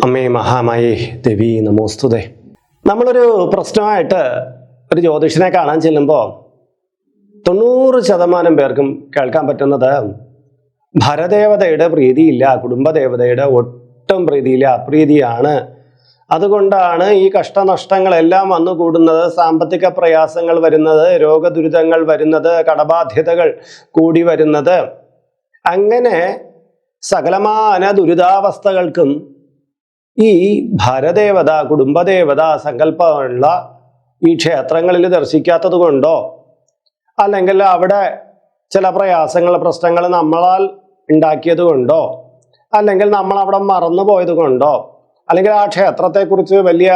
അമ്മേ മഹാമായി ദേവി നമോസ്തുതേ. നമ്മളൊരു പ്രശ്നമായിട്ട് ഒരു ജ്യോതിഷനെ കാണാൻ ചെല്ലുമ്പോൾ തൊണ്ണൂറ് ശതമാനം പേർക്കും കേൾക്കാൻ പറ്റുന്നത് ഭരദേവതയുടെ പ്രീതിയില്ല കുടുംബദേവതയുടെ ഒട്ടും പ്രീതിയില്ല അപ്രീതിയാണ്. അതുകൊണ്ടാണ് ഈ കഷ്ടനഷ്ടങ്ങളെല്ലാം വന്നുകൂടുന്നത് സാമ്പത്തിക പ്രയാസങ്ങൾ വരുന്നത് രോഗദുരിതങ്ങൾ വരുന്നത് കടബാധ്യതകൾ കൂടി വരുന്നത്. അങ്ങനെ സകലമാന ദുരിതാവസ്ഥകൾക്കും ഈ ഭരദേവത കുടുംബദേവത സങ്കല്പമുള്ള ഈ ക്ഷേത്രങ്ങളിൽ ദർശിക്കാത്തത് കൊണ്ടോ? അല്ലെങ്കിൽ അവിടെ ചില പ്രയാസങ്ങൾ പ്രശ്നങ്ങൾ നമ്മളാൽ ഉണ്ടാക്കിയത് കൊണ്ടോ? അല്ലെങ്കിൽ നമ്മൾ അവിടെ മറന്നു പോയത് കൊണ്ടോ? അല്ലെങ്കിൽ ആ ക്ഷേത്രത്തെക്കുറിച്ച് വലിയ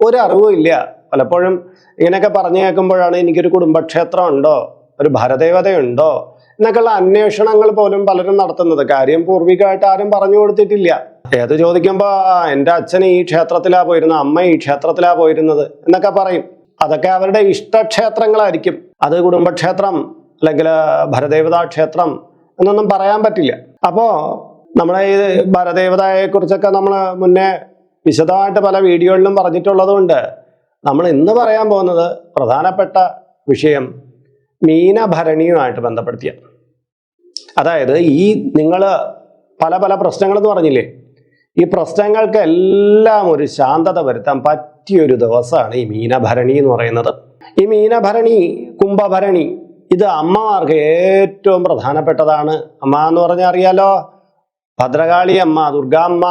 ഒരു അറിവും ഇല്ല. പലപ്പോഴും ഇങ്ങനെയൊക്കെ പറഞ്ഞു കേൾക്കുമ്പോഴാണ് എനിക്കൊരു കുടുംബക്ഷേത്രം ഉണ്ടോ ഒരു ഭരദേവതയുണ്ടോ? എന്നൊക്കെയുള്ള അന്വേഷണങ്ങൾ പോലും പലരും നടത്തുന്നത്. കാര്യം പൂർവികമായിട്ട് ആരും പറഞ്ഞു കൊടുത്തിട്ടില്ല. ഏത് ചോദിക്കുമ്പോൾ "ആ, എന്റെ അച്ഛൻ ഈ ക്ഷേത്രത്തിലാ പോയിരുന്നത് അമ്മ ഈ ക്ഷേത്രത്തിലാ പോയിരുന്നത് എന്നൊക്കെ പറയും. അതൊക്കെ അവരുടെ ഇഷ്ടക്ഷേത്രങ്ങളായിരിക്കും. അത് കുടുംബക്ഷേത്രം അല്ലെങ്കിൽ ഭരദേവതാ ക്ഷേത്രം എന്നൊന്നും പറയാൻ പറ്റില്ല. അപ്പോ നമ്മളെ ഈ ഭരദേവതയെ കുറിച്ചൊക്കെ നമ്മൾ മുന്നേ വിശദമായിട്ട് പല വീഡിയോകളിലും പറഞ്ഞിട്ടുള്ളതുകൊണ്ട് നമ്മൾ ഇന്ന് പറയാൻ പോകുന്നത് പ്രധാനപ്പെട്ട വിഷയം മീനഭരണിയുമായിട്ട് ബന്ധപ്പെടുത്തിയ. അതായത് ഈ നിങ്ങൾ പല പല പ്രശ്നങ്ങളെന്ന് പറഞ്ഞില്ലേ? ഈ പ്രശ്നങ്ങൾക്ക് എല്ലാം ഒരു ശാന്തത വരുത്താൻ പറ്റിയൊരു ദിവസമാണ് ഈ മീനഭരണി എന്ന് പറയുന്നത്. ഈ മീനഭരണി കുംഭഭരണി ഇത് അമ്മമാർക്ക് ഏറ്റവും പ്രധാനപ്പെട്ടതാണ്. അമ്മ എന്ന് പറഞ്ഞാൽ അറിയാലോ ഭദ്രകാളി അമ്മ ദുർഗാമ്മ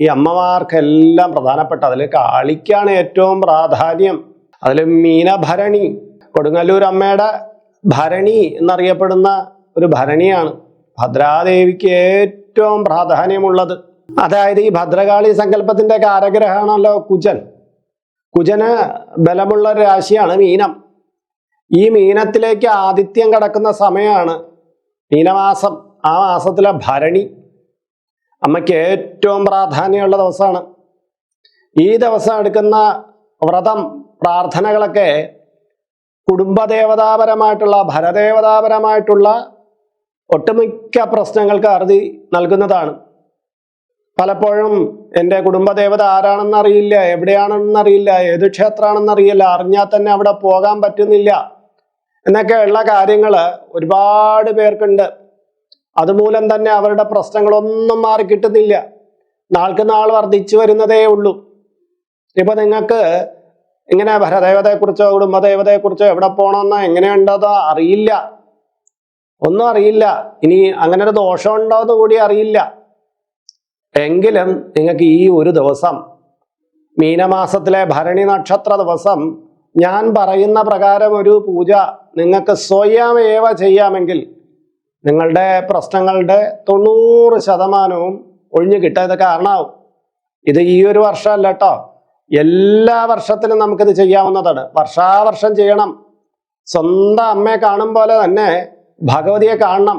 ഈ അമ്മമാർക്കെല്ലാം പ്രധാനപ്പെട്ട അതിൽ കാളിക്കാണ് ഏറ്റവും പ്രാധാന്യം. അതിൽ മീനഭരണി കൊടുങ്ങല്ലൂർ അമ്മയുടെ ഭരണി എന്നറിയപ്പെടുന്ന ഒരു ഭരണിയാണ്. ഭദ്രാദേവിക്ക് ഏറ്റവും പ്രാധാന്യമുള്ളത്. അതായത് ഈ ഭദ്രകാളി സങ്കല്പത്തിന്റെ കാരഗ്രഹമാണല്ലോ കുജൻ. കുജന് ബലമുള്ള ഒരു രാശിയാണ് മീനം. ഈ മീനത്തിലേക്ക് ആദിത്യം കടക്കുന്ന സമയമാണ് മീനമാസം. ആ മാസത്തിലെ ഭരണി അമ്മയ്ക്ക് ഏറ്റവും പ്രാധാന്യമുള്ള ദിവസമാണ്. ഈ ദിവസം എടുക്കുന്ന വ്രതം പ്രാർത്ഥനകളൊക്കെ കുടുംബദേവതാപരമായിട്ടുള്ള ഭരദേവതാപരമായിട്ടുള്ള ഒട്ടുമിക്ക പ്രശ്നങ്ങൾക്ക് അറുതി നൽകുന്നതാണ്. പലപ്പോഴും എന്റെ കുടുംബദേവത ആരാണെന്നറിയില്ല എവിടെയാണെന്നറിയില്ല ഏത് ക്ഷേത്രമാണെന്നറിയില്ല അറിഞ്ഞാൽ തന്നെ അവിടെ പോകാൻ പറ്റുന്നില്ല എന്നൊക്കെയുള്ള കാര്യങ്ങൾ ഒരുപാട് പേർക്കുണ്ട്. അതുമൂലം തന്നെ അവരുടെ പ്രശ്നങ്ങളൊന്നും മാറി കിട്ടുന്നില്ല. നാൾക്ക് നാൾ വർദ്ധിച്ചു വരുന്നതേ ഉള്ളൂ. ഇപ്പൊ നിങ്ങൾക്ക് ഇങ്ങനെ ഭരദേവതയെക്കുറിച്ചോ കുടുംബദേവതയെക്കുറിച്ചോ എവിടെ പോകണമെന്നോ എങ്ങനെയുണ്ടോ അറിയില്ല. ഒന്നും അറിയില്ല. ഇനി അങ്ങനെ ഒരു ദോഷമുണ്ടോ എന്ന് കൂടി അറിയില്ല. എങ്കിലും നിങ്ങൾക്ക് ഈ ഒരു ദിവസം മീനമാസത്തിലെ ഭരണി നക്ഷത്ര ദിവസം ഞാൻ പറയുന്ന പ്രകാരം ഒരു പൂജ നിങ്ങൾക്ക് സ്വയമേവ ചെയ്യാമെങ്കിൽ നിങ്ങളുടെ പ്രശ്നങ്ങളുടെ തൊണ്ണൂറ് ശതമാനവും ഒഴിഞ്ഞു കിട്ടാൻ കാരണമാവും ഇത് ഈ ഒരു വർഷമല്ല കേട്ടോ. എല്ലാ വർഷത്തിലും നമുക്കിത് ചെയ്യാവുന്നതാണ്. വർഷാവർഷം ചെയ്യണം. സ്വന്തം അമ്മയെ കാണും പോലെ തന്നെ ഭഗവതിയെ കാണണം.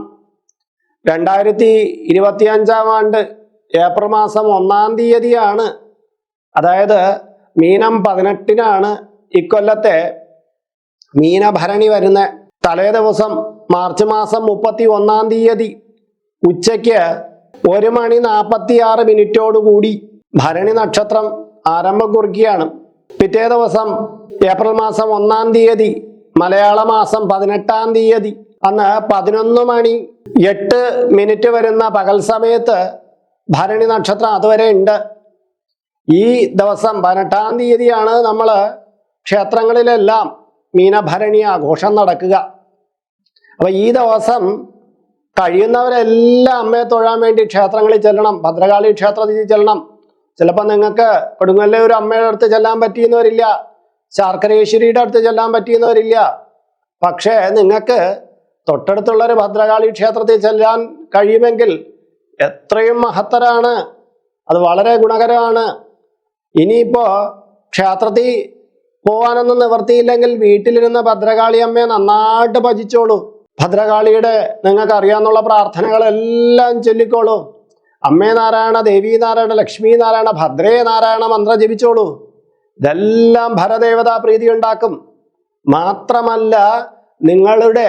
രണ്ടായിരത്തി ഇരുപത്തിയഞ്ചാം ആണ്ട് ഏപ്രിൽ മാസം ഒന്നാം തീയതിയാണ്. അതായത് മീനം പതിനെട്ടിനാണ് ഇക്കൊല്ലത്തെ മീനഭരണി വരുന്ന തലേ ദിവസം മാർച്ച് മാസം മുപ്പത്തി ഒന്നാം തീയതി ഉച്ചയ്ക്ക് ഒരു മണി നാൽപ്പത്തി ആറ് മിനിറ്റോടുകൂടി ഭരണി നക്ഷത്രം ആരംഭം കുറിക്കുകയാണ് പിറ്റേ ദിവസം ഏപ്രിൽ മാസം ഒന്നാം തീയതി മലയാള മാസം പതിനെട്ടാം തീയതി അന്ന് പതിനൊന്ന് മണി എട്ട് മിനിറ്റ് വരുന്ന പകൽ സമയത്ത് ഭരണി നക്ഷത്രം അതുവരെ ഉണ്ട്. ഈ ദിവസം പതിനെട്ടാം തീയതിയാണ് നമ്മൾ ക്ഷേത്രങ്ങളിലെല്ലാം മീനഭരണി ആഘോഷം നടക്കുക. അപ്പൊ ഈ ദിവസം കഴിയുന്നവരെല്ലാം അമ്മയെ തൊഴാൻ വേണ്ടി ക്ഷേത്രങ്ങളിൽ ചെല്ലണം ഭദ്രകാളി ക്ഷേത്രത്തിൽ ചെല്ലണം ചിലപ്പോൾ നിങ്ങൾക്ക് കൊടുങ്ങല്ലേ ഒരു അമ്മയുടെ അടുത്ത് ചെല്ലാൻ പറ്റിയെന്നവരില്ല. ശാർക്കരേശ്വരിയുടെ അടുത്ത് ചെല്ലാൻ പറ്റിയെന്നവരില്ല. പക്ഷേ നിങ്ങൾക്ക് തൊട്ടടുത്തുള്ള ഒരു ഭദ്രകാളി ക്ഷേത്രത്തിൽ ചെല്ലാൻ കഴിയുമെങ്കിൽ എത്രയും മഹത്തരാണ്. അത് വളരെ ഗുണകരമാണ്. ഇനിയിപ്പോ ക്ഷേത്രത്തിൽ പോകാനൊന്നും നിവർത്തിയില്ലെങ്കിൽ വീട്ടിലിരുന്ന ഭദ്രകാളി അമ്മയെ നന്നായിട്ട് ഭജിച്ചോളൂ. ഭദ്രകാളിയുടെ നിങ്ങൾക്ക് അറിയാമെന്നുള്ള പ്രാർത്ഥനകളെല്ലാം ചൊല്ലിക്കോളൂ. അമ്മേ നാരായണ ദേവി നാരായണ ലക്ഷ്മി നാരായണ ഭദ്രേ നാരായണ മന്ത്ര ജപിച്ചോളൂ. ഇതെല്ലാം ഭരദേവതാ പ്രീതി ഉണ്ടാക്കും. മാത്രമല്ല നിങ്ങളുടെ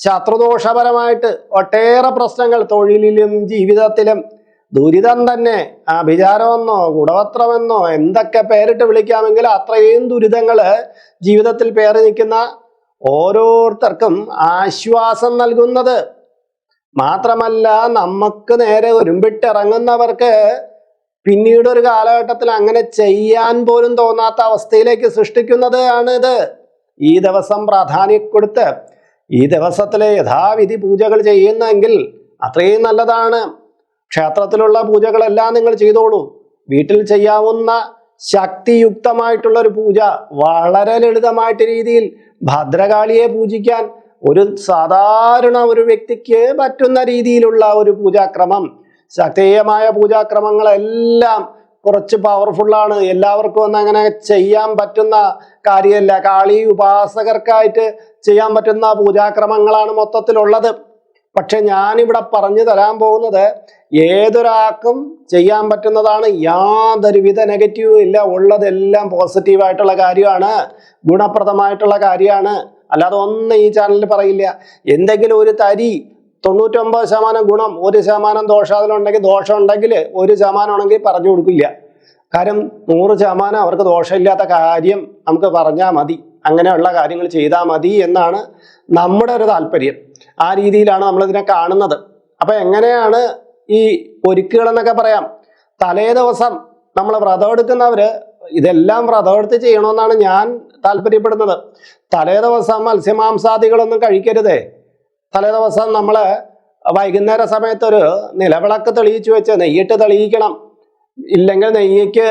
ശത്രുദോഷപരമായിട്ട് ഒട്ടേറെ പ്രശ്നങ്ങൾ തൊഴിലിലും ജീവിതത്തിലും ദുരിതം തന്നെ. അഭിചാരമെന്നോ ഗുണപത്രമെന്നോ എന്തൊക്കെ പേരിട്ട് വിളിക്കാമെങ്കിൽ അത്രയും ദുരിതങ്ങൾ ജീവിതത്തിൽ പേറി നിൽക്കുന്ന ഓരോരുത്തർക്കും ആശ്വാസം നൽകുന്നത് മാത്രമല്ല നമുക്ക് നേരെ ഒരുമ്പിട്ടിറങ്ങുന്നവർക്ക് പിന്നീട് ഒരു കാലഘട്ടത്തിൽ അങ്ങനെ ചെയ്യാൻ പോലും തോന്നാത്ത അവസ്ഥയിലേക്ക് സൃഷ്ടിക്കുന്നത് ഇത്. ഈ ദിവസം പ്രാധാന്യം കൊടുത്ത് ഈ ദിവസത്തിലെ യഥാവിധി പൂജകൾ ചെയ്യുന്നെങ്കിൽ അത്രയും നല്ലതാണ്. ക്ഷേത്രത്തിലുള്ള പൂജകളെല്ലാം നിങ്ങൾ ചെയ്തോളൂ. വീട്ടിൽ ചെയ്യാവുന്ന ശക്തിയുക്തമായിട്ടുള്ള ഒരു പൂജ വളരെ ലളിതമായിട്ട് രീതിയിൽ ഭദ്രകാളിയെ പൂജിക്കാൻ ഒരു സാധാരണ ഒരു വ്യക്തിക്ക് പറ്റുന്ന രീതിയിലുള്ള ഒരു പൂജാക്രമം ശക്തീയമായ പൂജാക്രമങ്ങളെല്ലാം കുറച്ച് പവർഫുള്ളാണ് എല്ലാവർക്കും ഒന്നും അങ്ങനെ ചെയ്യാൻ പറ്റുന്ന കാര്യമല്ല. കാളി ഉപാസകർക്കായിട്ട് ചെയ്യാൻ പറ്റുന്ന പൂജാക്രമങ്ങളാണ് മൊത്തത്തിലുള്ളത്. പക്ഷെ ഞാനിവിടെ പറഞ്ഞു തരാൻ പോകുന്നത് ഏതൊരാൾക്കും ചെയ്യാൻ പറ്റുന്നതാണ്. യാതൊരുവിധ നെഗറ്റീവ് ഇല്ല. ഉള്ളതെല്ലാം പോസിറ്റീവായിട്ടുള്ള കാര്യമാണ്. ഗുണപ്രദമായിട്ടുള്ള കാര്യമാണ്. അല്ലാതെ ഒന്നും ഈ ചാനലിൽ പറയില്ല. എന്തെങ്കിലും ഒരു തരി തൊണ്ണൂറ്റൊമ്പത് ശതമാനം ഗുണം ഒരു ശതമാനം ദോഷം അതിലുണ്ടെങ്കിൽ ദോഷം ഉണ്ടെങ്കിൽ ഒരു ഉണ്ടെങ്കിൽ പറഞ്ഞു കൊടുക്കില്ല. കാരണം നൂറ് ശതമാനം അവർക്ക് ദോഷമില്ലാത്ത കാര്യം നമുക്ക് പറഞ്ഞാൽ മതി. അങ്ങനെയുള്ള കാര്യങ്ങൾ ചെയ്താൽ മതി എന്നാണ് നമ്മുടെ ഒരു താല്പര്യം. ആ രീതിയിലാണ് നമ്മളിതിനെ കാണുന്നത്. അപ്പൊ എങ്ങനെയാണ് ഈ ഒരുക്കുകൾ എന്നൊക്കെ പറയാം. തലേ ദിവസം നമ്മൾ വ്രതം എടുക്കുന്നവര് ഇതെല്ലാം വ്രതമെടുത്ത് ചെയ്യണമെന്നാണ് ഞാൻ താല്പര്യപ്പെടുന്നത്. തലേ ദിവസം മത്സ്യമാംസാദികളൊന്നും കഴിക്കരുതേ. തലേ ദിവസം നമ്മൾ വൈകുന്നേര സമയത്തൊരു നിലവിളക്ക് തെളിയിച്ചു വെച്ച് നെയ്യിട്ട് തെളിയിക്കണം. ഇല്ലെങ്കിൽ നെയ്യ്ക്ക്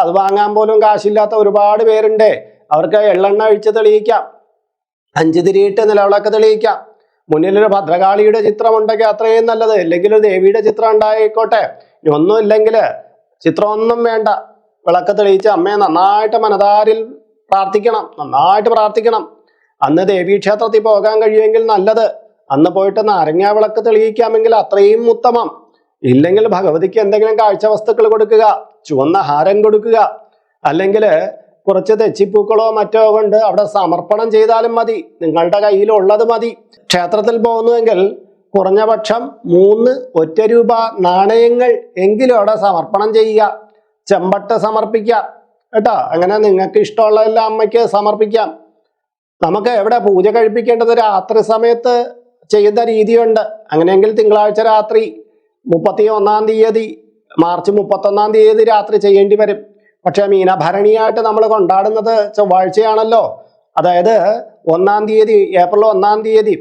അത് വാങ്ങാൻ പോലും കാശില്ലാത്ത ഒരുപാട് പേരുണ്ട്. അവർക്ക് എള്ളെണ്ണ ഒഴിച്ച് തെളിയിക്കാം. അഞ്ച് തിരിയിട്ട് നിലവിളക്ക് തെളിയിക്കാം. മുന്നിലൊരു ഭദ്രകാളിയുടെ ചിത്രം ഉണ്ടെങ്കിൽ അത്രയും നല്ലത്. ഇല്ലെങ്കിൽ ഒരു ദേവിയുടെ ചിത്രം ഉണ്ടായിക്കോട്ടെ. ഇനി ഒന്നും ഇല്ലെങ്കിൽ ചിത്രമൊന്നും വേണ്ട. വിളക്ക് തെളിയിച്ച് അമ്മയെ നന്നായിട്ട് മനതാരിൽ പ്രാർത്ഥിക്കണം. നന്നായിട്ട് പ്രാർത്ഥിക്കണം. അന്ന് ദേവീക്ഷേത്രത്തിൽ പോകാൻ കഴിയുമെങ്കിൽ നല്ലത്. അന്ന് പോയിട്ട് നാരങ്ങ വിളക്ക് തെളിയിക്കാമെങ്കിൽ അത്രയും ഉത്തമം. ഇല്ലെങ്കിൽ ഭഗവതിക്ക് എന്തെങ്കിലും കാഴ്ച വസ്തുക്കൾ കൊടുക്കുക ചുവന്ന ഹാരം കൊടുക്കുക. അല്ലെങ്കിൽ കുറച്ച് തെച്ചിപ്പൂക്കളോ മറ്റോ കൊണ്ട് അവിടെ സമർപ്പണം ചെയ്താലും മതി. നിങ്ങളുടെ കയ്യിലുള്ളത് മതി. ക്ഷേത്രത്തിൽ പോകുന്നുവെങ്കിൽ കുറഞ്ഞപക്ഷം മൂന്ന് ഒറ്റ രൂപ നാണയങ്ങൾ എങ്കിലും അവിടെ സമർപ്പണം ചെയ്യുക. ചെമ്പട്ട് സമർപ്പിക്കാം. കേട്ടോ? അങ്ങനെ നിങ്ങൾക്ക് ഇഷ്ടമുള്ളതെല്ലാം അമ്മയ്ക്ക് സമർപ്പിക്കാം. നമുക്ക് എവിടെ പൂജ കഴിപ്പിക്കേണ്ടത് രാത്രി സമയത്ത് ചെയ്യുന്ന രീതിയുണ്ട്. അങ്ങനെയെങ്കിൽ തിങ്കളാഴ്ച രാത്രി മുപ്പത്തി ഒന്നാം തീയതി മാർച്ച് മുപ്പത്തൊന്നാം തീയതി രാത്രി ചെയ്യേണ്ടി വരും. പക്ഷെ മീനഭരണിയായിട്ട് നമ്മൾ കൊണ്ടാടുന്നത് ചൊവ്വാഴ്ചയാണല്ലോ. അതായത് ഒന്നാം തീയതി ഏപ്രിൽ ഒന്നാം തീയതി.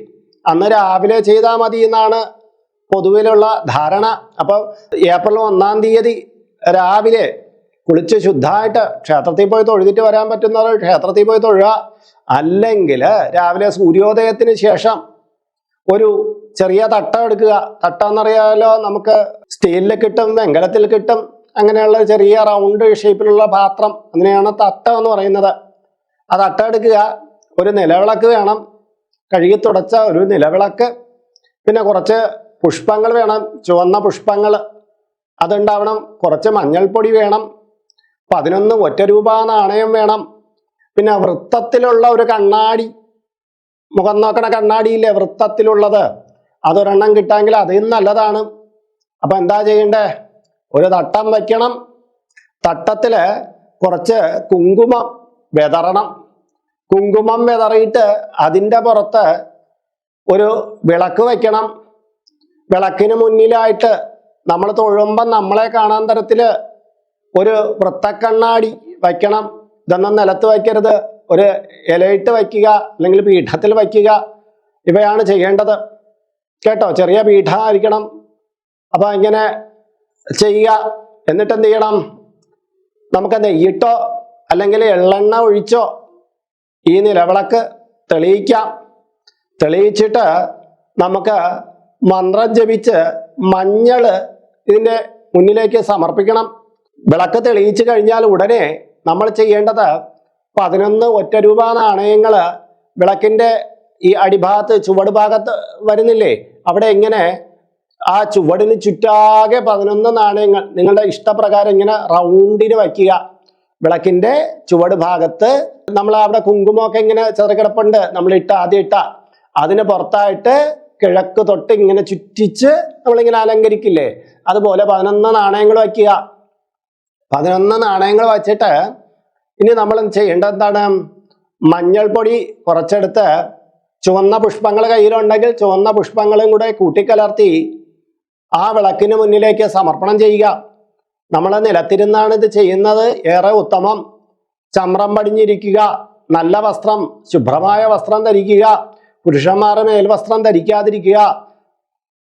അന്ന് രാവിലെ ചെയ്താൽ മതി എന്നാണ് പൊതുവിലുള്ള ധാരണ. അപ്പോൾ ഏപ്രിൽ ഒന്നാം തീയതി രാവിലെ കുളിച്ച് ശുദ്ധമായിട്ട് ക്ഷേത്രത്തിൽ പോയി തൊഴുതിട്ട് വരാൻ പറ്റുന്നവർ ക്ഷേത്രത്തിൽ പോയി തൊഴുക. അല്ലെങ്കിൽ രാവിലെ സൂര്യോദയത്തിന് ശേഷം ഒരു ചെറിയ തട്ട എടുക്കുക. തട്ട എന്നറിയാലോ നമുക്ക് സ്റ്റീലിൽ കിട്ടും വെങ്കലത്തിൽ കിട്ടും അങ്ങനെയുള്ള ചെറിയ റൗണ്ട് ഷേപ്പിലുള്ള പാത്രം. അങ്ങനെയാണ് തട്ട എന്ന് പറയുന്നത്. ആ തട്ട എടുക്കുക. ഒരു നിലവിളക്ക് വേണം. കഴുകി തുടച്ച ഒരു നിലവിളക്ക്. പിന്നെ കുറച്ച് പുഷ്പങ്ങൾ വേണം. ചുവന്ന പുഷ്പങ്ങൾ അതുണ്ടാവണം. കുറച്ച് മഞ്ഞൾപ്പൊടി വേണം. പതിനൊന്ന് ഒറ്റ രൂപ നാണയം വേണം. പിന്നെ വൃത്തത്തിലുള്ള ഒരു കണ്ണാടി. മുഖം നോക്കണ കണ്ണാടിയില്ലേ വൃത്തത്തിലുള്ളത്? അതൊരെണ്ണം കിട്ടാമെങ്കിൽ അതും നല്ലതാണ്. അപ്പൊ എന്താ ചെയ്യണ്ടേ? ഒരു തട്ടം വയ്ക്കണം തട്ടത്തിൽ കുറച്ച് കുങ്കുമം വിതറണം. കുങ്കുമം വിതറിയിട്ട് അതിന്റെ പുറത്ത് ഒരു വിളക്ക് വയ്ക്കണം വിളക്കിന് മുന്നിലായിട്ട് നമ്മൾ തൊഴുമ്പം നമ്മളെ കാണാൻ തരത്തിൽ ഒരു വൃത്തക്കണ്ണാടി വയ്ക്കണം. ഇതൊന്നും നിലത്ത് വയ്ക്കരുത്. ഒരു ഇലയിട്ട് വയ്ക്കുക അല്ലെങ്കിൽ പീഠത്തിൽ വയ്ക്കുക. ഇവയാണ് ചെയ്യേണ്ടത്. കേട്ടോ? ചെറിയ പീഠമായിരിക്കണം. അപ്പൊ ഇങ്ങനെ ചെയ്യുക. എന്നിട്ട് എന്ത് ചെയ്യണം? നമുക്ക് നെയ്യിട്ടോ അല്ലെങ്കിൽ എള്ളെണ്ണ ഒഴിച്ചോ? ഈ നിലവിളക്ക് തെളിയിക്കാം. തെളിയിച്ചിട്ട് നമുക്ക് മന്ത്രം ജപിച്ച് മഞ്ഞൾ ഇതിന്റെ മുന്നിലേക്ക് സമർപ്പിക്കണം. വിളക്ക് തെളിയിച്ചു കഴിഞ്ഞാൽ ഉടനെ നമ്മൾ ചെയ്യേണ്ടത് പതിനൊന്ന് ഒറ്റ രൂപ നാണയങ്ങൾ വിളക്കിന്റെ ഈ അടിഭാഗത്ത് ചുവട് ഭാഗത്ത് വരുന്നില്ലേ? അവിടെ എങ്ങനെ? ആ ചുവടിന് ചുറ്റാകെ പതിനൊന്ന് നാണയങ്ങൾ. നിങ്ങളുടെ ഇഷ്ടപ്രകാരം ഇങ്ങനെ റൗണ്ടിന് വയ്ക്കുക. വിളക്കിന്റെ ചുവട് ഭാഗത്ത് നമ്മൾ അവിടെ കുങ്കുമൊക്കെ ഇങ്ങനെ ചെറുകിടപ്പുണ്ട്. നമ്മൾ ഇട്ട് ആദ്യം ഇട്ട. അതിന് പുറത്തായിട്ട് കിഴക്ക് തൊട്ട് ഇങ്ങനെ ചുറ്റിച്ച് നമ്മളിങ്ങനെ അലങ്കരിക്കില്ലേ? അതുപോലെ പതിനൊന്ന് നാണയങ്ങൾ വയ്ക്കുക. പതിനൊന്ന് നാണയങ്ങൾ വച്ചിട്ട് ഇനി നമ്മൾ ചെയ്യേണ്ടത് എന്താണ്? മഞ്ഞൾപ്പൊടി കുറച്ചെടുത്ത് ചുവന്ന പുഷ്പങ്ങൾ കയ്യിലുണ്ടെങ്കിൽ ചുവന്ന പുഷ്പങ്ങളും കൂടെ കൂട്ടിക്കലർത്തി ആ വിളക്കിന് മുന്നിലേക്ക് സമർപ്പണം ചെയ്യുക. നമ്മൾ നിലത്തിരുന്നാണ് ഇത് ചെയ്യുന്നത്. ഏറെ ഉത്തമം. ചമ്രം പടിഞ്ഞിരിക്കുക. നല്ല വസ്ത്രം ശുഭ്രമായ വസ്ത്രം ധരിക്കുക. പുരുഷന്മാരുടെ മേൽവസ്ത്രം ധരിക്കാതിരിക്കുക.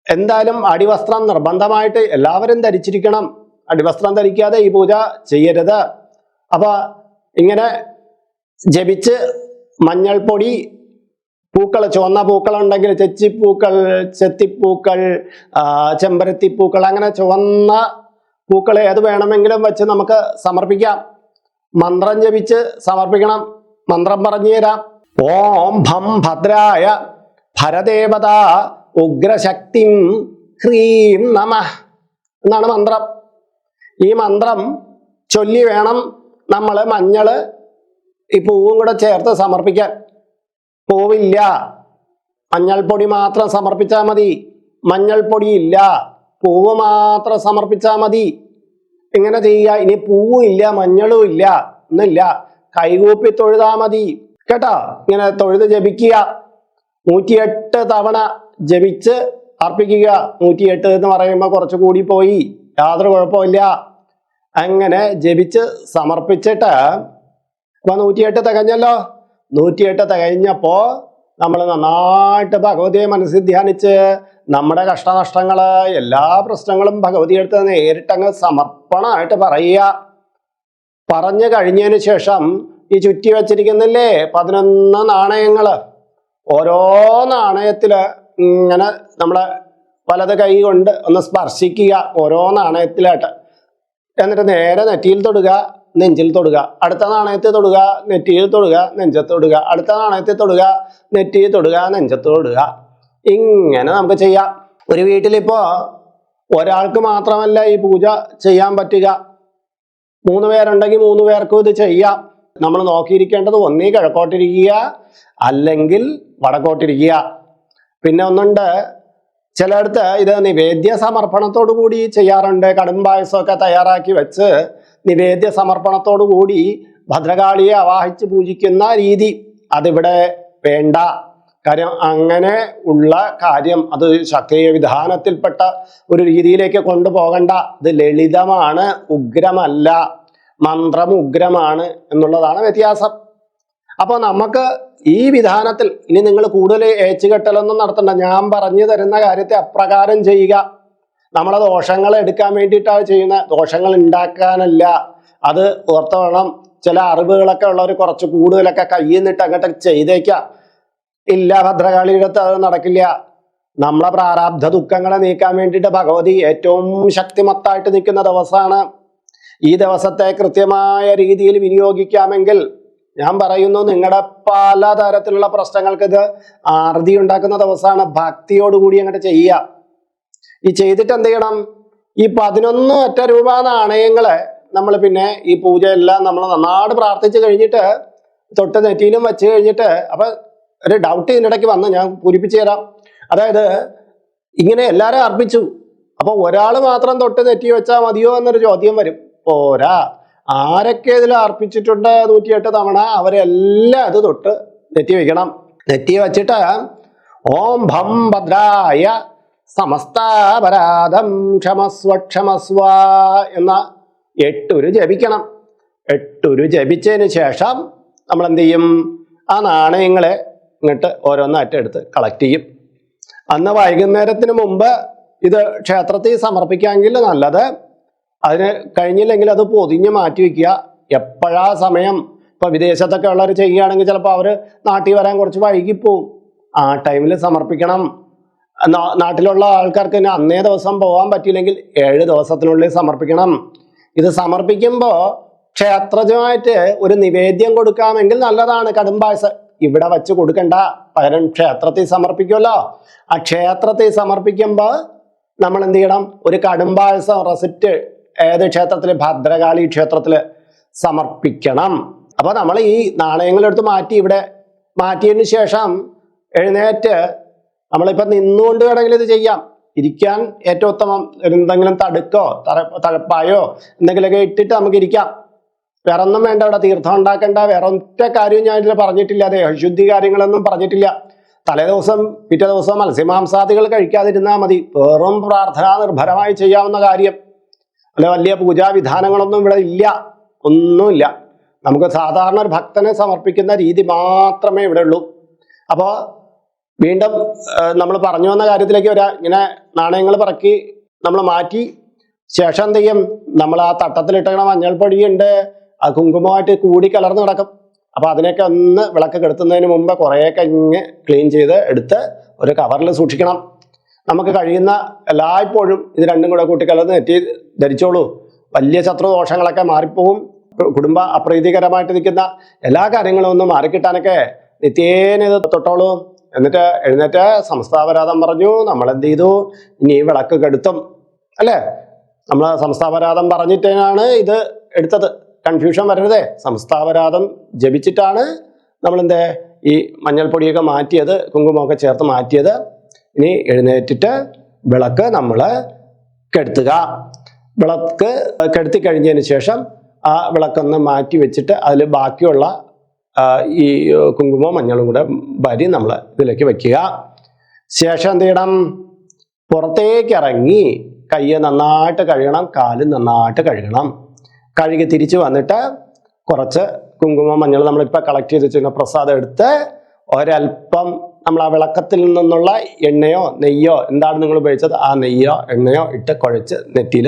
എന്തായാലും അടിവസ്ത്രം നിർബന്ധമായിട്ട് എല്ലാവരും ധരിച്ചിരിക്കണം. അടിവസ്ത്രം ധരിക്കാതെ ഈ പൂജ ചെയ്യരുത്. അപ്പൊ ഇങ്ങനെ ജപിച്ച് മഞ്ഞൾപ്പൊടി പൂക്കൾ ചുവന്ന പൂക്കൾ ഉണ്ടെങ്കിൽ ചെച്ചിപ്പൂക്കൾ ചെത്തിപ്പൂക്കൾ ചെമ്പരത്തിപ്പൂക്കൾ അങ്ങനെ ചുവന്ന പൂക്കൾ ഏത് വേണമെങ്കിലും വെച്ച് നമുക്ക് സമർപ്പിക്കാം. മന്ത്രം ജപിച്ച് സമർപ്പിക്കണം. മന്ത്രം പറഞ്ഞു തരാം. ഓം ഭം ഭദ്രായ ഭരദേവത ഉഗ്രശക്തിം ഹ്രീം നമ. എന്നാണ് മന്ത്രം. ഈ മന്ത്രം ചൊല്ലി വേണം നമ്മൾ മഞ്ഞൾ ഈ പൂവും കൂടെ ചേർത്ത് സമർപ്പിക്കാൻ. പൂവില്ല. മഞ്ഞൾപ്പൊടി മാത്രം സമർപ്പിച്ചാൽ മതി. മഞ്ഞൾപ്പൊടി ഇല്ല. പൂവ് മാത്രം സമർപ്പിച്ചാൽ മതി. ഇങ്ങനെ ചെയ്യുക ഇനി പൂവും ഇല്ല മഞ്ഞളും ഇല്ല ഒന്നുമില്ല. കൈകൂപ്പി തൊഴുതാ മതി. കേട്ടോ? ഇങ്ങനെ തൊഴുത് ജപിക്കുക. നൂറ്റിയെട്ട് തവണ ജപിച്ച് അർപ്പിക്കുക. നൂറ്റിയെട്ട് എന്ന് പറയുമ്പോൾ കുറച്ച് കൂടി പോയി. യാതൊരു കുഴപ്പമില്ല. അങ്ങനെ ജപിച്ച് സമർപ്പിച്ചിട്ട് അപ്പൊ നൂറ്റിയെട്ട് തികഞ്ഞല്ലോ? നൂറ്റിയെട്ട് തികഞ്ഞപ്പോ നമ്മൾ നന്നായിട്ട് ഭഗവതിയെ മനസ്സിൽ ധ്യാനിച്ച് നമ്മുടെ കഷ്ടനഷ്ടങ്ങൾ എല്ലാ പ്രശ്നങ്ങളും ഭഗവതി അടുത്ത് നേരിട്ടങ്ങ് സമർപ്പണമായിട്ട് പറയുക. പറഞ്ഞു കഴിഞ്ഞതിന് ശേഷം ഈ ചുറ്റി വെച്ചിരിക്കുന്നില്ലേ? പതിനൊന്ന് നാണയങ്ങൾ ഓരോ നാണയത്തിൽ ഇങ്ങനെ നമ്മളെ വലത് കൈ കൊണ്ട് ഒന്ന് സ്പർശിക്കുക ഓരോ നാണയത്തിലായിട്ട്. എന്നിട്ട് നേരെ നെറ്റിയിൽ തൊടുക നെഞ്ചിൽ തൊടുക. അടുത്ത നാണയത്തെ തൊടുക നെറ്റിയിൽ തൊടുക നെഞ്ചത്ത് തൊടുക. അടുത്ത നാണയത്തെ തൊടുക നെറ്റിയിൽ തൊടുക നെഞ്ചത്ത് തൊടുക. ഇങ്ങനെ നമുക്ക് ചെയ്യാം. ഒരു വീട്ടിലിപ്പോ ഒരാൾക്ക് മാത്രമല്ല ഈ പൂജ ചെയ്യാൻ പറ്റുക. മൂന്ന് പേരുണ്ടെങ്കിൽ മൂന്ന് പേർക്കും ഇത് ചെയ്യാം. നമ്മൾ നോക്കിയിരിക്കേണ്ടത് ഒന്നീ കിഴക്കോട്ടിരിക്കുക അല്ലെങ്കിൽ വടക്കോട്ടിരിക്കുക. പിന്നെ ഒന്നുണ്ട് ചിലയിടത്ത് ഇത് നിവേദ്യ സമർപ്പണത്തോടു കൂടി ചെയ്യാറുണ്ട്. കടും പായസമൊക്കെ തയ്യാറാക്കി വെച്ച് നിവേദ്യ സമർപ്പണത്തോടു കൂടി ഭദ്രകാളിയെ ആവാഹിച്ച് പൂജിക്കുന്ന രീതി അതിവിടെ വേണ്ട. കാര്യം അങ്ങനെ ഉള്ള കാര്യം അത് ശക്തീയ വിധാനത്തിൽപ്പെട്ട ഒരു രീതിയിലേക്ക് കൊണ്ടുപോകണ്ട. ഇത് ലളിതമാണ് ഉഗ്രമല്ല. മന്ത്രം ഉഗ്രമാണ് എന്നുള്ളതാണ് വ്യത്യാസം. അപ്പോൾ നമുക്ക് ഈ വിധാനത്തിൽ ഇനി നിങ്ങൾ കൂടുതൽ ഏച്ചുകെട്ടലൊന്നും നടത്തണ്ട. ഞാൻ പറഞ്ഞു തരുന്ന കാര്യത്തെ അപ്രകാരം ചെയ്യുക. നമ്മളെ ദോഷങ്ങൾ എടുക്കാൻ വേണ്ടിയിട്ടാണ് ചെയ്യുന്നത് ദോഷങ്ങൾ ഉണ്ടാക്കാനല്ല. അത് ഓർത്ത് വേണം ചില അറിവുകളൊക്കെ ഉള്ളവർ കുറച്ച് കൂടുതലൊക്കെ കയ്യിൽ നിന്നിട്ട് അങ്ങോട്ട് ചെയ്തേക്കാം ഇല്ല ഭദ്രകാളിയുടെ അടുത്ത് അത് നടക്കില്ല. നമ്മളെ പ്രാരാബ്ധ ദുഃഖങ്ങളെ നീക്കാൻ വേണ്ടിയിട്ട് ഭഗവതി ഏറ്റവും ശക്തിമത്തായിട്ട് നിൽക്കുന്ന ദിവസമാണ്. ഈ ദിവസത്തെ കൃത്യമായ രീതിയിൽ വിനിയോഗിക്കാമെങ്കിൽ ഞാൻ പറയുന്നു നിങ്ങളുടെ പല തരത്തിലുള്ള പ്രശ്നങ്ങൾക്ക് ഇത് ആർതി ഉണ്ടാക്കുന്ന ദിവസമാണ്. ഭക്തിയോടുകൂടി അങ്ങോട്ട് ചെയ്യുക. ഈ ചെയ്തിട്ട് എന്ത് ചെയ്യണം? ഈ പതിനൊന്ന് ഒറ്റ രൂപ നാണയങ്ങളെ നമ്മൾ പിന്നെ ഈ പൂജയെല്ലാം നമ്മൾ നന്നായിട്ട് പ്രാർത്ഥിച്ചു കഴിഞ്ഞിട്ട് തൊട്ട് നെറ്റിയിലും വെച്ച് കഴിഞ്ഞിട്ട് അപ്പൊ ഒരു ഡൗട്ട് ഇതിനിടയ്ക്ക് വന്ന് ഞാൻ പൂരിപ്പിച്ചു തരാം. അതായത് ഇങ്ങനെ എല്ലാവരും അർപ്പിച്ചു. അപ്പൊ ഒരാൾ മാത്രം തൊട്ട് നെറ്റി വെച്ചാൽ മതിയോ എന്നൊരു ചോദ്യം വരും. പോരാ. ആരൊക്കെ ഇതിൽ അർപ്പിച്ചിട്ടുണ്ട് നൂറ്റിയെട്ട് തവണ? അവരെല്ലാം അത് തൊട്ട് നെറ്റി വെക്കണം നെറ്റി വെച്ചിട്ട് ഓം ഭം ഭദ്രായ സമസ്താപരാധം ക്ഷമസ്വ ക്ഷമസ്വ എന്ന എട്ടുരു ജപിക്കണം. എട്ടുരു ജപിച്ചതിന് ശേഷം നമ്മൾ എന്ത് ചെയ്യും? ആ നാണയങ്ങളെ ഇങ്ങോട്ട് ഓരോന്നായിട്ട് എടുത്ത് കളക്ട് ചെയ്യും. അന്ന് വൈകുന്നേരത്തിന് മുമ്പ് ഇത് ക്ഷേത്രത്തിൽ സമർപ്പിക്കാമെങ്കിൽ നല്ലത് അതിന് കഴിഞ്ഞില്ലെങ്കിൽ അത് പൊതിഞ്ഞ് മാറ്റി വെക്കുക. എപ്പോഴാ സമയം? ഇപ്പൊ വിദേശത്തൊക്കെ ഉള്ളവർ ചെയ്യുകയാണെങ്കിൽ ചിലപ്പോൾ അവർ നാട്ടിൽ വരാൻ കുറച്ച് വൈകിപ്പോവും ആ ടൈമിൽ സമർപ്പിക്കണം. നാട്ടിലുള്ള ആൾക്കാർക്ക് തന്നെ അന്നേ ദിവസം പോകാൻ പറ്റിയില്ലെങ്കിൽ ഏഴ് ദിവസത്തിനുള്ളിൽ സമർപ്പിക്കണം. ഇത് സമർപ്പിക്കുമ്പോൾ ക്ഷേത്രജമായിട്ട് ഒരു നിവേദ്യം കൊടുക്കാമെങ്കിൽ നല്ലതാണ്. കടുംപായസം ഇവിടെ വച്ച് കൊടുക്കണ്ട. പകരം ക്ഷേത്രത്തിൽ സമർപ്പിക്കുമല്ലോ. ആ ക്ഷേത്രത്തിൽ സമർപ്പിക്കുമ്പോൾ നമ്മൾ എന്ത് ചെയ്യണം? ഒരു കടുംപായസം റെസിപ്റ്റ് ഏത് ക്ഷേത്രത്തിൽ ഭദ്രകാളി ക്ഷേത്രത്തിൽ സമർപ്പിക്കണം. അപ്പോൾ നമ്മൾ ഈ നാണയങ്ങളെടുത്ത് മാറ്റി ഇവിടെ മാറ്റിയതിന് ശേഷം എഴുന്നേറ്റ് നമ്മളിപ്പോൾ നിന്നുകൊണ്ട് വേണമെങ്കിൽ ഇത് ചെയ്യാം. ഇരിക്കാൻ ഏറ്റവും ഉത്തമം എന്തെങ്കിലും തടുക്കോ തറ തഴപ്പായോ എന്തെങ്കിലുമൊക്കെ ഇട്ടിട്ട് നമുക്ക് ഇരിക്കാം. വേറെ ഒന്നും വേണ്ട അവിടെ തീർത്ഥം ഉണ്ടാക്കേണ്ട. വേറെ ഒറ്റ കാര്യവും ഞാൻ ഇതിൽ പറഞ്ഞിട്ടില്ല. അതെ അശുദ്ധി കാര്യങ്ങളൊന്നും പറഞ്ഞിട്ടില്ല. തലേ ദിവസം പിറ്റേ ദിവസം മത്സ്യമാംസാദികൾ കഴിക്കാതിരുന്നാൽ മതി. വെറും പ്രാർത്ഥനാ നിർഭരമായി ചെയ്യാവുന്ന കാര്യം. അല്ലെ വലിയ പൂജാവിധാനങ്ങളൊന്നും ഇവിടെ ഇല്ല. ഒന്നുമില്ല. നമുക്ക് സാധാരണ ഒരു ഭക്തനെ സമർപ്പിക്കുന്ന രീതി മാത്രമേ ഇവിടെ ഉള്ളൂ. അപ്പോൾ വീണ്ടും നമ്മൾ പറഞ്ഞു വന്ന കാര്യത്തിലേക്ക് വരാം. ഇങ്ങനെ നാണയങ്ങൾ പറക്കി നമ്മൾ മാറ്റി. ശേഷം എന്ത് ചെയ്യും? നമ്മൾ ആ തട്ടത്തിലിട്ടണ മഞ്ഞൾപ്പൊടിയുണ്ട്. ആ കുങ്കുമമായിട്ട് കൂടി കലർന്ന് കിടക്കും. അപ്പൊ അതിനൊക്കെ ഒന്ന് വിളക്ക് കെടുത്തുന്നതിന് മുമ്പ് കുറേ കഴിഞ്ഞ് ക്ലീൻ ചെയ്ത് എടുത്ത് ഒരു കവറിൽ സൂക്ഷിക്കണം. നമുക്ക് കഴിയുന്ന എല്ലായ്പ്പോഴും ഇത് രണ്ടും കൂടെ കൂട്ടിക്കലർന്ന് നെറ്റി ധരിച്ചോളൂ. വലിയ ശത്രുദോഷങ്ങളൊക്കെ മാറിപ്പോവും. കുടുംബ അപ്രീതികരമായിട്ട് നിൽക്കുന്ന എല്ലാ കാര്യങ്ങളും ഒന്ന് മാറിക്കിട്ടാനൊക്കെ നിത്യേന ഇത് തൊട്ടോളൂ. എന്നിട്ട് എഴുന്നേറ്റ് സംസ്ഥാപരാധം പറഞ്ഞു. നമ്മൾ എന്ത് ചെയ്തു? ഇനി വിളക്ക് കെടുത്തും. അല്ലേ? നമ്മൾ സംസ്ഥാപരാധം പറഞ്ഞിട്ടാണ് ഇത് എടുത്തത്. കൺഫ്യൂഷൻ വരരുതേ. സംസ്ഥാപരാധം ജപിച്ചിട്ടാണ് നമ്മളെന്തേ? ഈ മഞ്ഞൾപ്പൊടിയൊക്കെ മാറ്റിയത് കുങ്കുമമൊക്കെ ചേർത്ത് മാറ്റിയത്. ഇനി എഴുന്നേറ്റിട്ട് വിളക്ക് നമ്മൾ കെടുത്തുക. വിളക്ക് കെടുത്തി കഴിഞ്ഞതിന് ശേഷം ആ വിളക്കൊന്ന് മാറ്റി വെച്ചിട്ട് അതിൽ ബാക്കിയുള്ള ഈ കുങ്കുമവും മഞ്ഞളും കൂടെ വരി നമ്മൾ ഇതിലേക്ക് വെക്കുക. ശേഷം എന്ത് ചെയ്യണം? പുറത്തേക്ക് ഇറങ്ങി കയ്യെ നന്നായിട്ട് കഴുകണം കാൽ നന്നായിട്ട് കഴുകണം. കഴുകി തിരിച്ചു വന്നിട്ട് കുറച്ച് കുങ്കുമം മഞ്ഞൾ നമ്മളിപ്പോൾ കളക്ട് ചെയ്ത് വെച്ചിരുന്ന പ്രസാദം എടുത്ത് ഒരല്പം നമ്മൾ ആ വിളക്കത്തിൽ നിന്നുള്ള എണ്ണയോ നെയ്യോ എന്താണ് നിങ്ങൾ ഉപയോഗിച്ചത്? ആ നെയ്യോ എണ്ണയോ ഇട്ട് കുഴച്ച് നെറ്റിയിൽ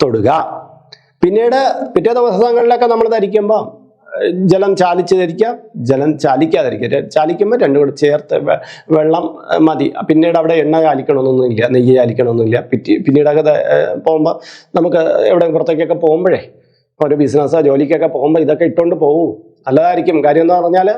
തൊടുക. പിന്നീട് പിറ്റേ ദിവസങ്ങളിലൊക്കെ നമ്മൾ ധരിക്കുമ്പോൾ ജലം ചാലിച്ച് ധരിക്കാം ജലം ചാലിക്കാതിരിക്കുക ചാലിക്കുമ്പോൾ രണ്ടും കൂടെ ചേർത്ത് വെള്ളം മതി. പിന്നീട് അവിടെ എണ്ണ ചാലിക്കണമെന്നൊന്നുമില്ല നെയ്യ് ചാലിക്കണമെന്നില്ല പിറ്റി പിന്നീടൊക്കെ പോകുമ്പോൾ നമുക്ക് എവിടെ പുറത്തേക്കൊക്കെ പോകുമ്പോഴേ ഒരു ബിസിനസ്സോ ജോലിക്കൊക്കെ പോകുമ്പോൾ ഇതൊക്കെ ഇട്ടുകൊണ്ട് പോകൂ നല്ലതായിരിക്കും. കാര്യം എന്ന് പറഞ്ഞാൽ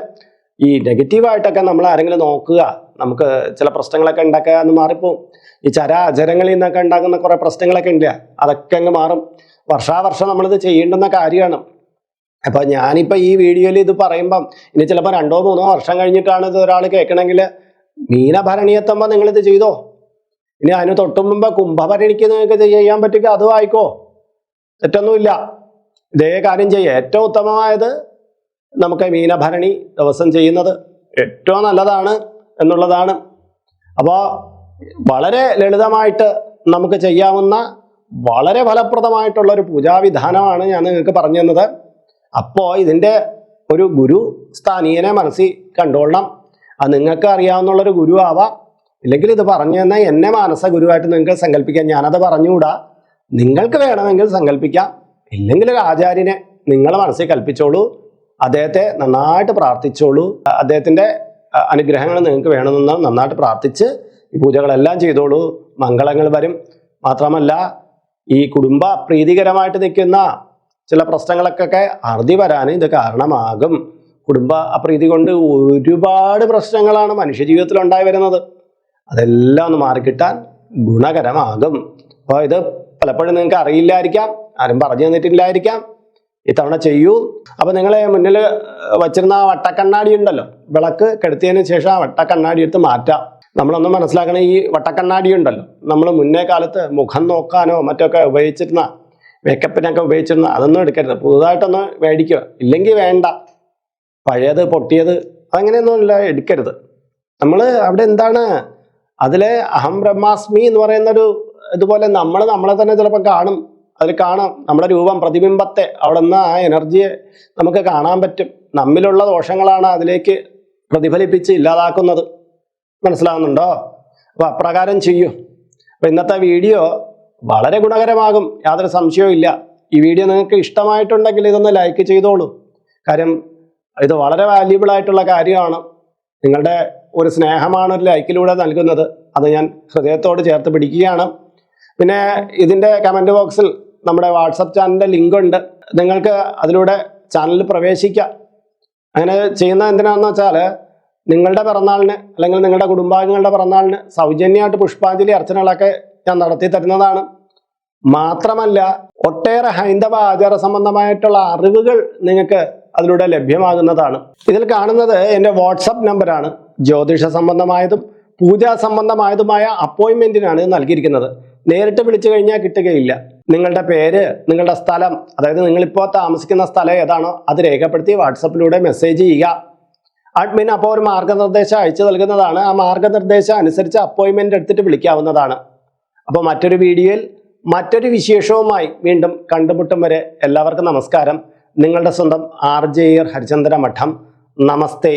ഈ നെഗറ്റീവായിട്ടൊക്കെ നമ്മൾ ആരെങ്കിലും നോക്കുക. നമുക്ക് ചില പ്രശ്നങ്ങളൊക്കെ ഉണ്ടാക്കുക എന്ന് മാറിപ്പോവും. ഈ ചരാചരങ്ങളിൽ നിന്നൊക്കെ ഉണ്ടാകുന്ന കുറേ പ്രശ്നങ്ങളൊക്കെ ഉണ്ട് അതൊക്കെ അങ്ങ് മാറും. വർഷാവർഷം നമ്മളിത് ചെയ്യേണ്ടുന്ന കാര്യമാണ്. അപ്പോൾ ഞാനിപ്പോൾ ഈ വീഡിയോയിൽ ഇത് പറയുമ്പം ഇനി ചിലപ്പോൾ രണ്ടോ മൂന്നോ വർഷം കഴിഞ്ഞിട്ടാണ് ഇത് ഒരാൾ കേൾക്കണമെങ്കിൽ മീനഭരണി എത്തുമ്പോൾ നിങ്ങളിത് ചെയ്തോ? ഇനി അതിന് തൊട്ടു മുമ്പ് കുംഭഭരണിക്ക് നിങ്ങൾക്ക് ചെയ്യാൻ പറ്റുക അതും ആയിക്കോ. തെറ്റൊന്നുമില്ല. ഇതേ കാര്യം ചെയ്യുക ഏറ്റവും ഉത്തമമായത് നമുക്ക് മീനഭരണി ദിവസം ചെയ്യുന്നത് ഏറ്റവും നല്ലതാണ് എന്നുള്ളതാണ്. അപ്പോൾ വളരെ ലളിതമായിട്ട് നമുക്ക് ചെയ്യാവുന്ന വളരെ ഫലപ്രദമായിട്ടുള്ള ഒരു പൂജാവിധാനമാണ് ഞാൻ നിങ്ങൾക്ക് പറഞ്ഞു തന്നത്. അപ്പോൾ ഇതിന്റെ ഒരു ഗുരു സ്ഥാനീയനെ മനസ്സിൽ കണ്ടോളണം. അത് നിങ്ങൾക്ക് അറിയാവുന്നുള്ളൊരു ഗുരു ആവാം. ഇല്ലെങ്കിൽ ഇത് പറഞ്ഞു തന്നാൽ എന്നെ മാനസ ഗുരുവായിട്ട് നിങ്ങൾക്ക് സങ്കല്പിക്കാം. ഞാനത് പറഞ്ഞുകൂടാ. നിങ്ങൾക്ക് വേണമെങ്കിൽ സങ്കല്പിക്കാം. ഇല്ലെങ്കിൽ ഒരു ആചാര്യനെ നിങ്ങളെ മനസ്സിൽ കൽപ്പിച്ചോളൂ. അദ്ദേഹത്തെ നന്നായിട്ട് പ്രാർത്ഥിച്ചോളൂ. അദ്ദേഹത്തിന്റെ അനുഗ്രഹങ്ങൾ നിങ്ങൾക്ക് വേണമെന്ന് നന്നായിട്ട് പ്രാർത്ഥിച്ച് ഈ പൂജകളെല്ലാം ചെയ്തോളൂ. മംഗളങ്ങൾ വരും. മാത്രമല്ല ഈ കുടുംബ പ്രീതികരമായിട്ട് നിൽക്കുന്ന ചില പ്രശ്നങ്ങളൊക്കെ അറുതി വരാൻ ഇത് കാരണമാകും. കുടുംബ അപ്രീതി കൊണ്ട് ഒരുപാട് പ്രശ്നങ്ങളാണ് മനുഷ്യജീവിതത്തിൽ ഉണ്ടായി വരുന്നത്. അതെല്ലാം ഒന്ന് മാറിക്കിട്ടാൻ ഗുണകരമാകും. അപ്പോൾ ഇത് പലപ്പോഴും നിങ്ങൾക്ക് അറിയില്ലായിരിക്കാം. ആരും പറഞ്ഞു തന്നിട്ടില്ലായിരിക്കാം. ഇത്തവണ ചെയ്യൂ. അപ്പൊ നിങ്ങളെ മുന്നിൽ വച്ചിരുന്ന ആ വട്ടക്കണ്ണാടി ഉണ്ടല്ലോ? വിളക്ക് കെടുത്തിയതിന് ശേഷം ആ വട്ടക്കണ്ണാടി എടുത്ത് മാറ്റാം. നമ്മളൊന്ന് മനസ്സിലാക്കണം ഈ വട്ടക്കണ്ണാടി ഉണ്ടല്ലോ? നമ്മൾ മുന്നേ കാലത്ത് മുഖം നോക്കാനോ മറ്റൊക്കെ ഉപയോഗിച്ചിരുന്ന മേക്കപ്പിനൊക്കെ ഉപയോഗിച്ചിരുന്ന അതൊന്നും എടുക്കരുത്. പുതുതായിട്ടൊന്ന് മേടിക്കുക. ഇല്ലെങ്കിൽ വേണ്ട. പഴയത് പൊട്ടിയത് അങ്ങനെയൊന്നുമില്ല എടുക്കരുത്. നമ്മൾ അവിടെ എന്താണ് അതിലെ അഹം ബ്രഹ്മാസ്മി എന്ന് പറയുന്നൊരു ഇതുപോലെ നമ്മൾ നമ്മളെ തന്നെ ചിലപ്പോൾ കാണും. അതിൽ കാണാം. നമ്മുടെ രൂപം പ്രതിബിംബത്തെ അവിടെ നിന്ന് ആ എനർജിയെ നമുക്ക് കാണാൻ പറ്റും. നമ്മിലുള്ള ദോഷങ്ങളാണ് അതിലേക്ക് പ്രതിഫലിപ്പിച്ച് ഇല്ലാതാക്കുന്നത്. മനസ്സിലാവുന്നുണ്ടോ? അപ്പൊ അപ്രകാരം ചെയ്യൂ. അപ്പൊ ഇന്നത്തെ വീഡിയോ വളരെ ഗുണകരമാകും. യാതൊരു സംശയവും ഇല്ല. ഈ വീഡിയോ നിങ്ങൾക്ക് ഇഷ്ടമായിട്ടുണ്ടെങ്കിൽ ഇതൊന്ന് ലൈക്ക് ചെയ്തോളൂ. കാര്യം ഇത് വളരെ വാല്യുബിൾ ആയിട്ടുള്ള കാര്യമാണ്. നിങ്ങളുടെ ഒരു സ്നേഹമാണ് ഒരു ലൈക്കിലൂടെ നൽകുന്നത്. അത് ഞാൻ ഹൃദയത്തോട് ചേർത്ത് പിടിക്കുകയാണ്. പിന്നെ ഇതിന്റെ കമന്റ് ബോക്സിൽ നമ്മുടെ വാട്സപ്പ് ചാനലിന്റെ ലിങ്ക് ഉണ്ട്. നിങ്ങൾക്ക് അതിലൂടെ ചാനലിൽ പ്രവേശിക്കാം. അങ്ങനെ ചെയ്യുന്നത് എന്തിനാണെന്ന് വെച്ചാൽ നിങ്ങളുടെ പിറന്നാളിന് അല്ലെങ്കിൽ നിങ്ങളുടെ കുടുംബാംഗങ്ങളുടെ പിറന്നാളിന് സൗജന്യമായിട്ട് പുഷ്പാഞ്ജലി അർച്ചനകളൊക്കെ ഞാൻ നടത്തി തരുന്നതാണ്. മാത്രമല്ല ഒട്ടേറെ ഹൈന്ദവ ആചാര സംബന്ധമായിട്ടുള്ള അറിവുകൾ നിങ്ങൾക്ക് അതിലൂടെ ലഭ്യമാകുന്നതാണ്. ഇതിൽ കാണുന്നത് എന്റെ വാട്സപ്പ് നമ്പറാണ്. ജ്യോതിഷ സംബന്ധമായതും പൂജാ സംബന്ധമായതുമായ അപ്പോയിൻമെന്റിനാണ് ഇത് നൽകിയിരിക്കുന്നത്. നേരിട്ട് വിളിച്ചു കഴിഞ്ഞാൽ കിട്ടുകയില്ല. നിങ്ങളുടെ പേര് നിങ്ങളുടെ സ്ഥലം അതായത് നിങ്ങളിപ്പോൾ താമസിക്കുന്ന സ്ഥലം ഏതാണോ അത് രേഖപ്പെടുത്തി വാട്സപ്പിലൂടെ മെസ്സേജ് ചെയ്യുക. അഡ്മിൻ അപ്പോൾ ഒരു മാർഗനിർദ്ദേശം അയച്ചു നൽകുന്നതാണ്. ആ മാർഗനിർദ്ദേശം അനുസരിച്ച് അപ്പോയിൻമെന്റ് എടുത്തിട്ട് വിളിക്കാവുന്നതാണ്. അപ്പോൾ മറ്റൊരു വീഡിയോയിൽ മറ്റൊരു വിശേഷവുമായി വീണ്ടും കണ്ടുമുട്ടും വരെ എല്ലാവർക്കും നമസ്കാരം. നിങ്ങളുടെ സ്വന്തം ആർ ജെ ഹരിചന്ദ്ര മഠം നമസ്തേ.